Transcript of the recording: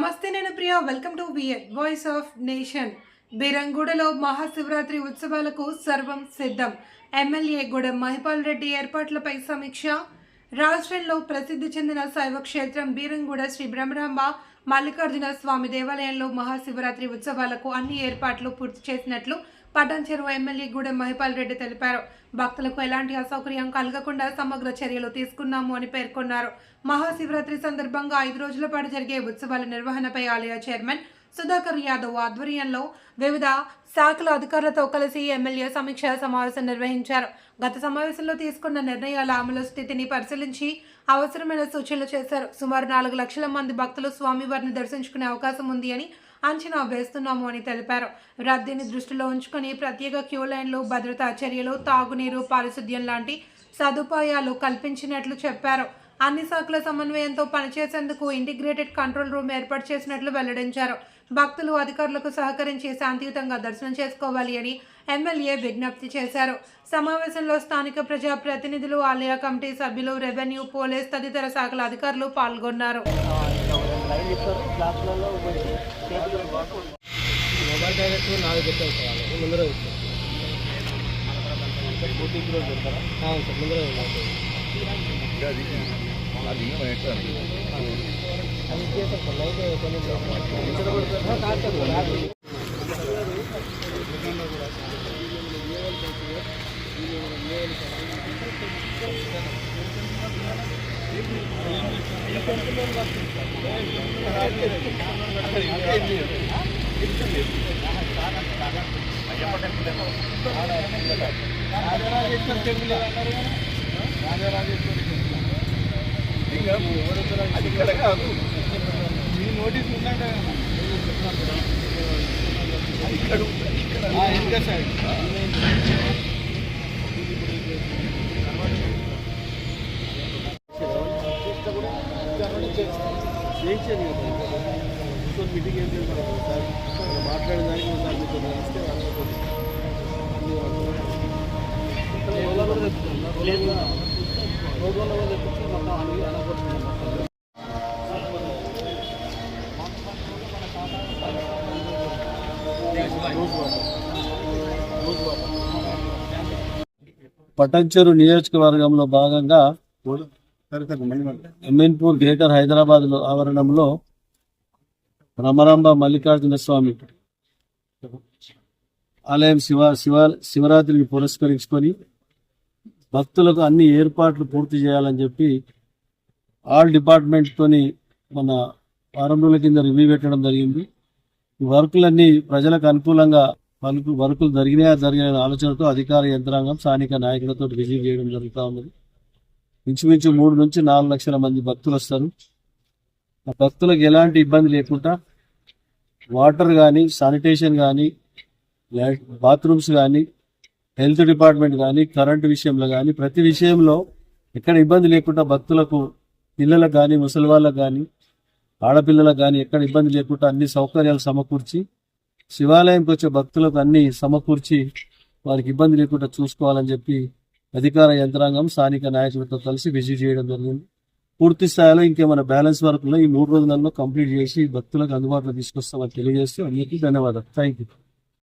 నమస్తే నేను Priya. Welcome to V N voice of nation బీరంగూడలో Mahashivratri ఉత్సవాలకు సర్వం సిద్ధం. ఎమ్మెల్యే గూడెం మహిపాల్ రెడ్డి ఏర్పాట్లపై సమీక్ష. రాష్ట్రంలో ప్రసిద్ధి చెందిన శైవ క్షేత్రం బీరంగూడ శ్రీ బ్రహ్మరాంబ మల్లికార్జున స్వామి దేవాలయంలో మహాశివరాత్రి ఉత్సవాలకు అన్ని ఏర్పాట్లు పూర్తి చేసినట్లు పటాన్ చెరువు ఎమ్మెల్యే గూడెం మహిపాల్ రెడ్డి తెలిపారు. భక్తులకు ఎలాంటి అసౌకర్యం కలగకుండా సమగ్ర చర్యలు తీసుకున్నాము అని పేర్కొన్నారు. మహాశివరాత్రి సందర్భంగా ఐదు రోజుల పాటు జరిగే ఉత్సవాల నిర్వహణపై ఆలయ చైర్మన్ సుధాకర్ యాదవ్ ఆధ్వర్యంలో వివిధ శాఖల అధికారులతో కలిసి ఎమ్మెల్యే సమీక్ష సమావేశం నిర్వహించారు. గత సమావేశంలో తీసుకున్న నిర్ణయాల అమలు స్థితిని పరిశీలించి అవసరమైన సూచనలు చేశారు. సుమారు నాలుగు లక్షల మంది భక్తులు స్వామివారిని దర్శించుకునే అవకాశం ఉంది అని అంచనా వేస్తున్నాము అని తెలిపారు. రద్దీని దృష్టిలో ఉంచుకొని ప్రత్యేక క్యూ లైన్లు భద్రతా చర్యలు తాగునీరు పారిశుద్ధ్యం లాంటి సదుపాయాలు కల్పించినట్లు చెప్పారు. అన్ని శాఖల సమన్వయంతో పనిచేసేందుకు ఇంటిగ్రేటెడ్ కంట్రోల్ రూమ్ ఏర్పాటు చేసినట్లు వెల్లడించారు. భక్తులు అధికారులకు సహకరించి శాంతియుతంగా దర్శనం చేసుకోవాలి అని ఎమ్మెల్యే విజ్ఞప్తి చేశారు. సమావేశంలో స్థానిక ప్రజా ప్రతినిధులు ఆలయ కమిటీ సభ్యులు రెవెన్యూ పోలీస్ తదితర శాఖల అధికారులు పాల్గొన్నారు. ಮೊಬೈಲ್ ಡೈರೆಕ್ಟ್ರು ನಾಳೆ ಬೇಕಾದ ಸರ್ ಮುಂದೆ ಹಾಂ ಸರ್ ಮುಂದೆ ಅದಕ್ಕೆ ಸ್ವಲ್ಪ ಲೈಟ್ రాజరాజేశ్వర టెంపుల్ అన్నారు ఇక్కడ కాదు మీ నోటీస్ ఉందంటే ఇక్కడ ఇంకా సైడ్ చేయించాను ఇంకో మీటింగ్ ఏం చేస్తాను సార్ మాట్లాడిన దానికి ఒకసారి మీతో పటంచెరు నియోజకవర్గంలో భాగంగా ఎమ్మెన్పూర్ గ్రేటర్ హైదరాబాద్ ఆవరణంలో రమరాంబ మల్లికార్జున స్వామి ఆలయం శివ శివ శివరాత్రిని పురస్కరించుకొని భక్తులకు అన్ని ఏర్పాట్లు పూర్తి చేయాలని చెప్పి ఆల్ డిపార్ట్మెంట్ తోని మన వారం రోజుల కింద రివ్యూ పెట్టడం జరిగింది. ఈ వర్కులన్నీ ప్రజలకు అనుకూలంగా వర్కు వర్కులు జరిగినాయా జరిగిన ఆలోచనతో అధికార యంత్రాంగం స్థానిక నాయకులతో విజిట్ చేయడం జరుగుతూ ఉన్నది. ఇంచుమించు మూడు నుంచి నాలుగు లక్షల మంది భక్తులు వస్తారు. ఆ భక్తులకు ఎలాంటి ఇబ్బంది లేకుండా వాటర్ కానీ శానిటేషన్ కానీ బాత్రూమ్స్ కానీ హెల్త్ డిపార్ట్మెంట్ కానీ కరెంటు విషయంలో కానీ ప్రతి విషయంలో ఎక్కడ ఇబ్బంది లేకుండా భక్తులకు పిల్లలకు కానీ ముసలి వాళ్ళకు కానీ ఆడపిల్లలకు కానీ ఎక్కడ ఇబ్బంది లేకుండా అన్ని సౌకర్యాలు సమకూర్చి శివాలయంకి వచ్చే భక్తులకు అన్ని సమకూర్చి వారికి ఇబ్బంది లేకుండా చూసుకోవాలని చెప్పి అధికార యంత్రాంగం స్థానిక నాయకులతో కలిసి విజిట్ చేయడం జరిగింది. పూర్తి స్థాయిలో ఇంకేమైనా బ్యాలెన్స్ వర్క్లో ఈ మూడు రోజులలో కంప్లీట్ చేసి భక్తులకు అందుబాటులో తీసుకొస్తామని తెలియజేస్తూ అందరికీ ధన్యవాదాలు. Thank you